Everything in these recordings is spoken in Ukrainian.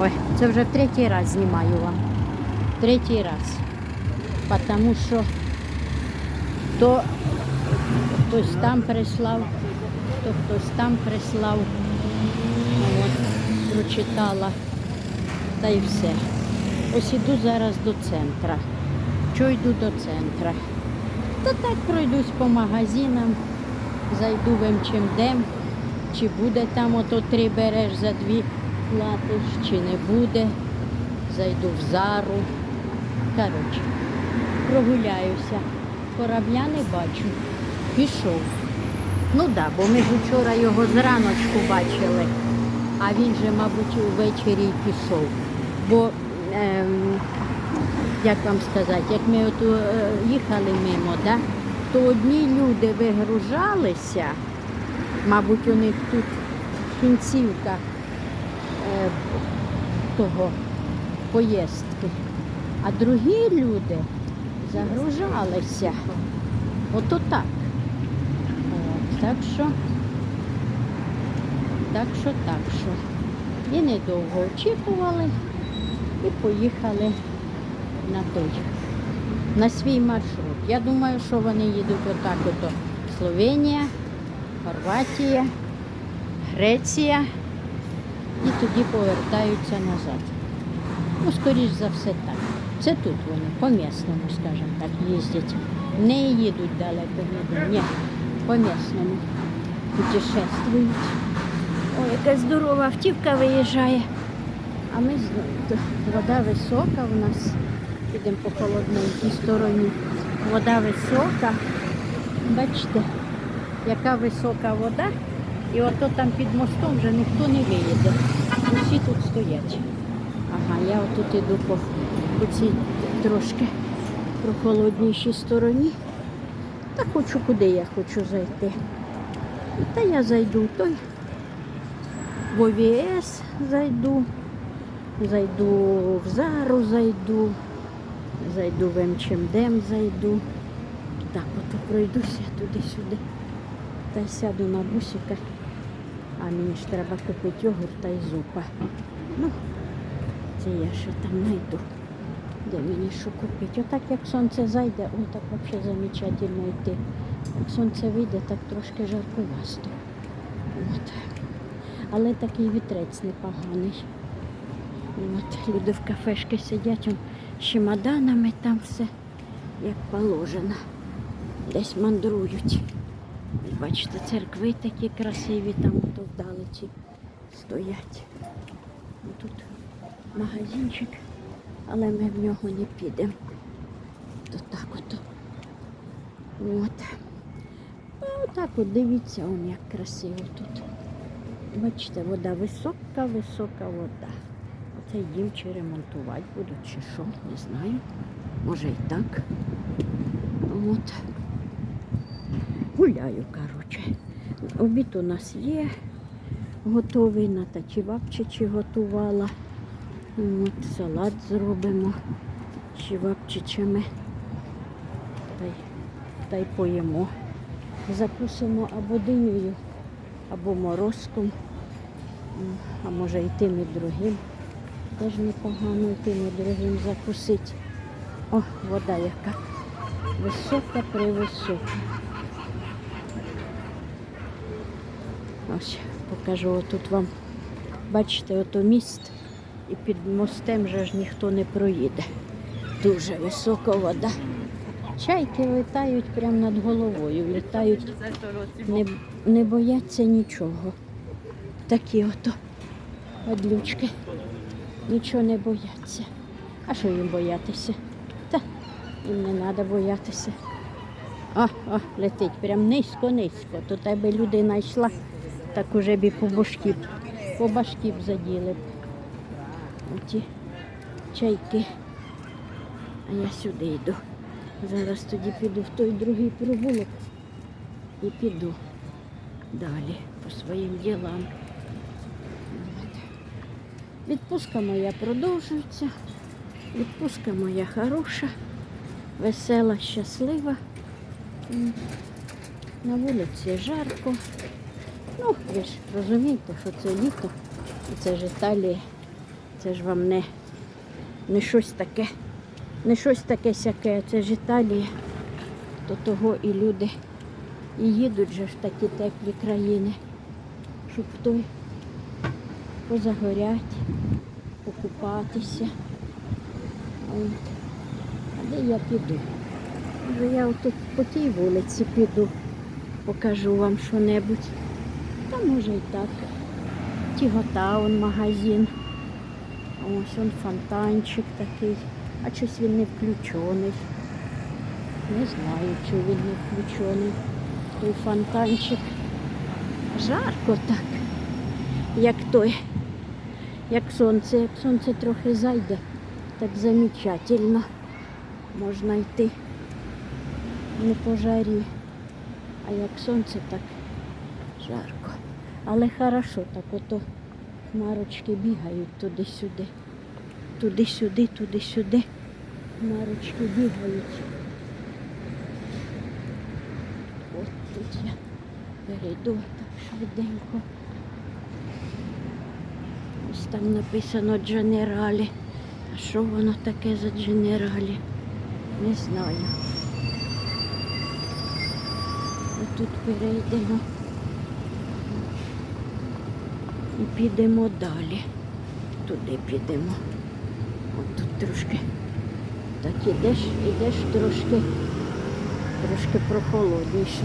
Ой, це вже третій раз знімаю вам. Третій раз. Тому що то хтось там прислав, то хтось там прислав. От, прочитала. Та й все. Ось іду зараз до центра. Що йду до центра? Та так пройдусь по магазинам, зайду в МЧМД, чи буде там ото три береш за дві платиш, чи не буде. Зайду в зару. Коротше, прогуляюся. Корабля не бачу. Пішов. Ну так, да, бо ми ж вчора його зраночку бачили, а він же, мабуть, увечері пішов. Бо, ем, як вам сказати, як ми от, е, їхали мимо, да, то одні люди вигружалися, мабуть, у них тут кінцівка е, того поїздки, а другі люди загружалися. Ото так. От, так що, так що, так що. І недовго очікували і поїхали на той, на свій маршрут. Я думаю, що вони їдуть отак ото Словенія, Хорватія, Греція і тоді повертаються назад. Ну, скоріш за все так. Це тут вони, по місному, скажімо так, їздять. Не їдуть далеко. Ні, по місному путешествують. Ой, яка здорова автівка виїжджає. А ми з- вода висока у нас. Підемо по холодненькій стороні. Вода висока. Бачите, яка висока вода. І ото там під мостом вже ніхто не виїде. Усі тут стоять. Ага, я отут іду по, по цій трошки прохолоднішій стороні. Та хочу куди я хочу зайти. Та я зайду той. В ОВС зайду, зайду в Зару зайду, зайду в МЧМДМ зайду. Так, ото пройдуся туди-сюди. Та сяду на бусика. А мені ж треба купити йогурт та й зупа. Ну, це я ще там знайду. Де мені що купити? Отак як сонце зайде, о, так взагалі замечательно йти. Як сонце вийде, так трошки жаркувасто. От. Але такий вітрець непоганий. От, люди в кафешки сидять он, з чемоданами там все як положено. Десь мандрують. Бачите, церкви такі красиві, там ото вдалечі стоять. Тут магазинчик, але ми в нього не підемо. То так. От. А отак от дивіться, он як красиво тут. Бачите, вода висока, висока вода. Оце їм чи ремонтувати будуть, чи що, не знаю. Може і так. От. Гуляю, коротше. Обід у нас є готовий, Ната чівапчичі готувала. От, салат зробимо чівапчичами. Та й, та й поїмо. Закусимо або динею, або морозком, а може і тим і другим. Теж непогано і тим і другим закусити. О, вода яка висока, Ось покажу отут вам. Бачите, ото міст і під мостем же ж ніхто не проїде. Дуже висока вода. Чайки летають прямо над головою, літають, не, не бояться нічого. Такі ото одлючки. Нічого не бояться. А що їм боятися? Та їм не треба боятися. О, о, летить прям низько-низько. То тебе людина йшла, так уже б по башки, б- по башки б заділи. Оті чайки. А я сюди йду. Зараз тоді піду в той другий провулок і піду далі по своїм ділам. Відпустка моя продовжується. Відпустка моя хороша, весела, щаслива. На вулиці жарко. Ну, ви ж розумієте, що це літо, і це ж Італія. Це ж вам не, не щось таке, не щось таке сяке, це ж Італія. До того і люди і їдуть же в такі теплі країни, щоб той позагорять, покупатися. А де я піду? Може я отут по тій вулиці піду, покажу вам що-небудь. Та може і так. Тіготаун магазин. Ось он фонтанчик такий. А щось він не включений. Не знаю, чи він не включений. Той фонтанчик. Жарко так, як той, як сонце. Як сонце трохи зайде, так замечательно. Можна йти не по жарі. А як сонце, так жарко. Але хорошо, так ото хмарочки бігають туди-сюди. Туди-сюди, туди-сюди. Хмарочки бігають. От тут я перейду так швиденько. Ось там написано Дженералі. А що воно таке за Дженералі? Не знаю. А тут перейдемо і підемо далі. Туди підемо. От тут трошки. Так ідеш, ідеш трошки, трошки прохолодніше.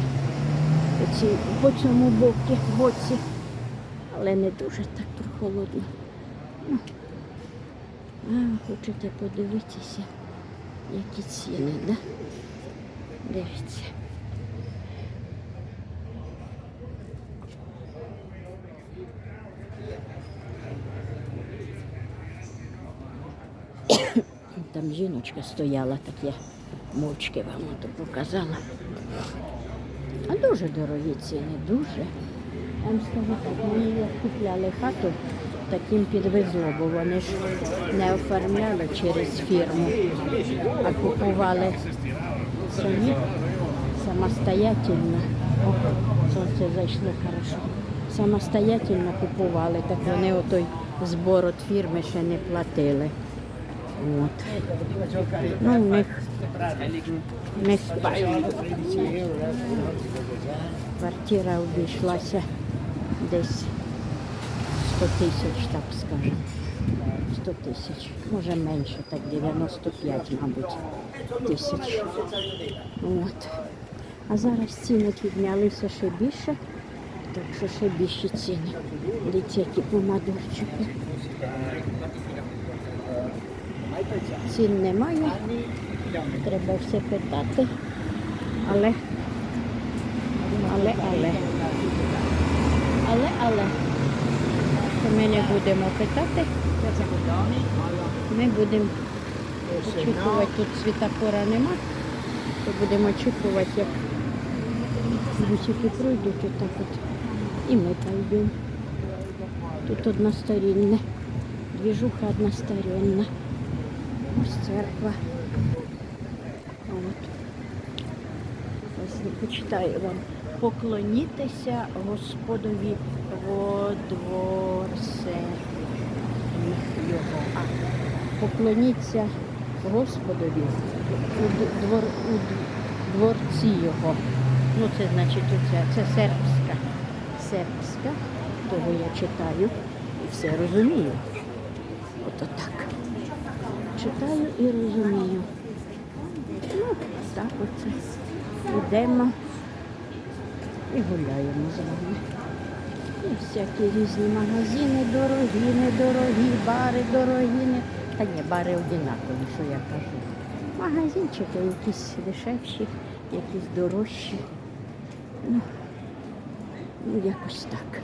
Оці, по цьому боці, боці. Але не дуже так прохолодно. Ну. А, хочете подивитися, які ціни, да? Дивіться. Там жіночка стояла, так я мовчки вам ото показала. А дуже дорогі ціни, дуже. Я вам мені купляли хату, таким підвезло, бо вони ж не оформляли через фірму, а купували самі самостоятельно. О, сонце зайшло хорошо. Самостоятельно купували, так вони отой збор від фірми ще не платили. От. Ну, у них не спать. Квартира обійшлася десь 100 тисяч, так скажемо. 100 тисяч, може менше, так 95, мабуть, тисяч. От. А зараз ціни піднялися ще більше, так що ще більші ціни. Дивіться, які помадорчики. Цін немає, треба все питати. Але, але, але, але, але, ми не будемо питати. Ми будемо очікувати, тут світофора нема, то будемо очікувати, як бусики пройдуть отак от. І ми пойдемо. Тут односторінне, двіжуха односторінна. Ось церква. От. Почитаю вам. Поклонітеся Господові во дворце його. А, поклоніться Господові у, двор, у дворці його. Ну, це значить оце, це сербська. Сербська, того я читаю і все розумію. Ото так. Читаю і розумію. Ну, так оце. Йдемо і гуляємо з вами. І всякі різні магазини дорогі, недорогі, бари дорогі. Не... Та ні, бари одинакові, що я кажу. Магазинчики якісь дешевші, якісь дорожчі. Ну, ну якось так.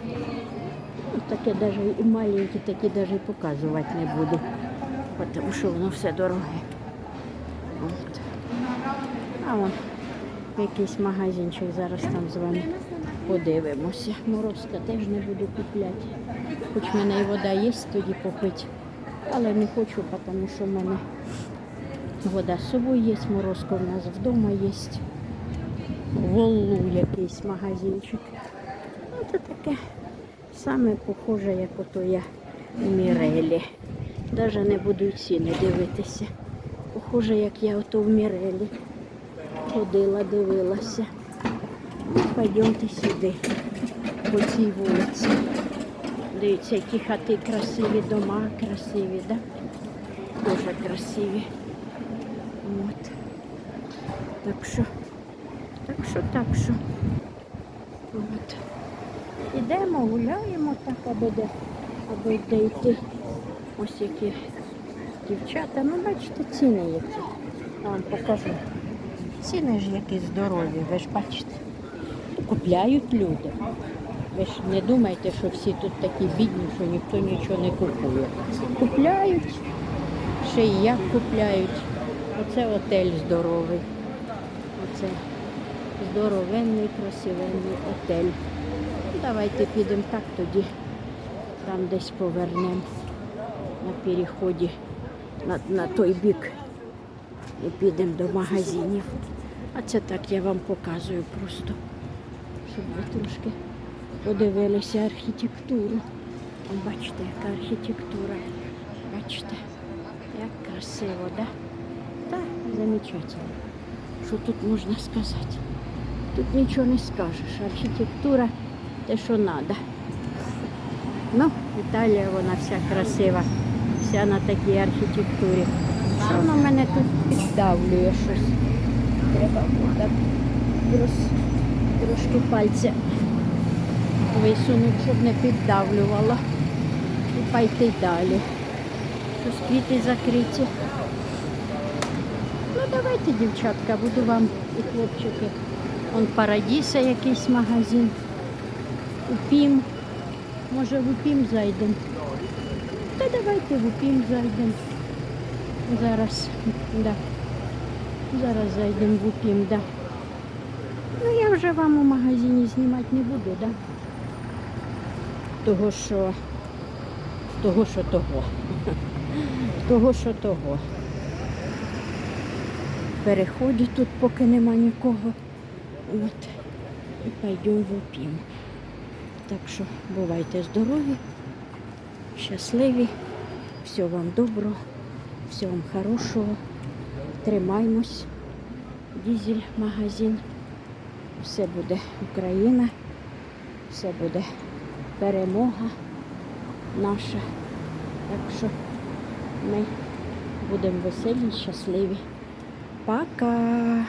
Ну, таке даже і маленькі, такі навіть показувати не буду, тому що воно все дороге. От. А вон якийсь магазинчик зараз там з вами подивимося. Морозка теж не буду купляти. Хоч в мене і вода є, тоді попити. Але не хочу, тому що в мене вода з собою є, морозка в нас вдома є. Воллу якийсь магазинчик. Ну, це таке саме похоже, як ото я у Мірелі. Навіть не буду й ціни дивитися. Похоже, як я ото в Мірелі ходила, дивилася. Ну, Пойдемте сюди, по цій вулиці. Дивіться, які хати красиві, дома красиві, да? Дуже красиві. От. Так що, так що, так що. От. Ідемо, гуляємо так, аби де, аби де йти. Ось які дівчата. Ну, бачите, ціни які. Вам покажу. Ціни ж які здорові, ви ж бачите. Купляють люди. Ви ж не думайте, що всі тут такі бідні, що ніхто нічого не купує. Купляють, ще й як купляють. Оце отель здоровий. Оце здоровенний, красивенний отель. Давайте підемо так тоді. Там десь повернемо на переході на, на той бік і підемо до магазинів. А це так я вам показую просто, щоб ви трошки подивилися архітектуру. Бачите, яка архітектура. Бачите, як красиво, да? Так, замечательно. Що тут можна сказати? Тут нічого не скажеш. Архітектура те, що треба. Ну, Італія, вона вся красива, вся на такій архітектурі. Що воно мене тут піддавлює щось. Треба так трошки пальця висунути, щоб не піддавлювало. І пойти далі. Щось квіти закриті. Ну давайте, дівчатка, буду вам і хлопчики. Он Парадіса якийсь магазин. Упім. Може в Упім зайдемо. Давайте в Упім зайдемо. Зараз, да. Зараз зайдемо в да. Ну я вже вам у магазині знімати не буду, да? Того, що того, що того. Того, що того. Переходу тут поки нема нікого. От. І пойдемо в. Так що бувайте здорові, щасливі, всього вам доброго, всього вам хорошого. Тримаймось. Дізель, магазин. Все буде Україна, все буде перемога наша. Так що ми будемо веселі, щасливі. Пока!